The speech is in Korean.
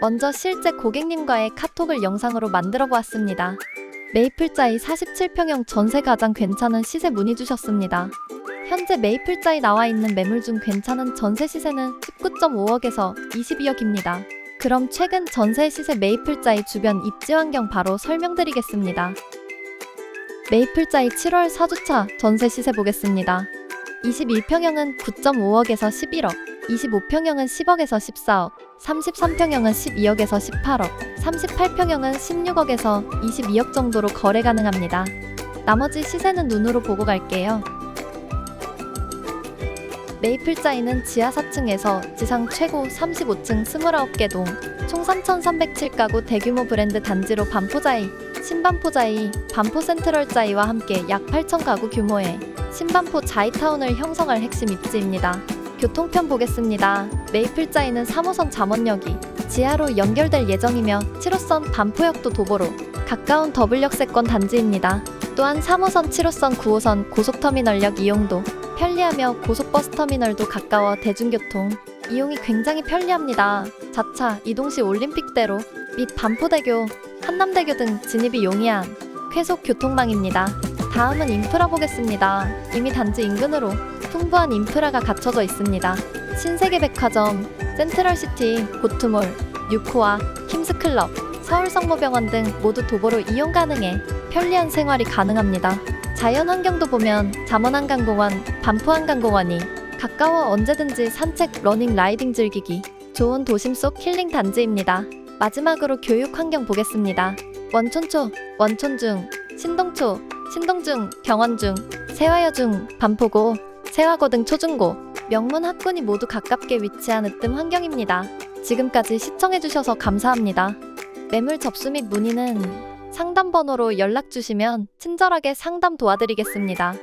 먼저 실제 고객님과의 카톡을 영상으로 만들어 보았습니다. 메이플자이 47평형 전세 가장 괜찮은 시세 문의 주셨습니다. 현재 메이플자이 나와 있는 매물 중 괜찮은 전세 시세는 19.5억에서 22억입니다. 그럼 최근 전세 시세 메이플자이 주변 입지 환경 바로 설명드리겠습니다. 메이플자이 7월 4주차 전세 시세 보겠습니다. 21평형은 9.5억에서 11억, 25평형은 10억에서 14억, 33평형은 12억에서 18억, 38평형은 16억에서 22억 정도로 거래 가능합니다. 나머지 시세는 눈으로 보고 갈게요. 메이플자이는 지하 4층에서 지상 최고 35층 29개 동, 총 3,307가구 대규모 브랜드 단지로 반포자이, 신반포자이, 반포 센트럴자이와 함께 약 8,000가구 규모의 신반포 자이타운을 형성할 핵심 입지입니다. 교통편 보겠습니다. 메이플자이는 3호선 잠원역이 지하로 연결될 예정이며 7호선 반포역도 도보로 가까운 더블역세권 단지입니다. 또한 3호선, 7호선, 9호선 고속터미널역 이용도 편리하며 고속버스 터미널도 가까워 대중교통 이용이 굉장히 편리합니다. 자차, 이동시 올림픽대로 및 반포대교, 한남대교 등 진입이 용이한 쾌속 교통망입니다. 다음은 인프라 보겠습니다. 이미 단지 인근으로 풍부한 인프라가 갖춰져 있습니다. 신세계 백화점, 센트럴시티, 고트몰, 뉴코아, 킴스클럽, 서울성모병원 등 모두 도보로 이용 가능해 편리한 생활이 가능합니다. 자연환경도 보면 잠원한강공원, 반포한강공원이 가까워 언제든지 산책, 러닝, 라이딩 즐기기 좋은 도심 속 힐링 단지입니다. 마지막으로 교육 환경 보겠습니다. 원촌초, 원촌중, 신동초, 신동중, 경원중, 세화여중, 반포고, 세화고 등 초중고, 명문 학군이 모두 가깝게 위치한 으뜸 환경입니다. 지금까지 시청해주셔서 감사합니다. 매물 접수 및 문의는 상담 번호로 연락 주시면 친절하게 상담 도와드리겠습니다.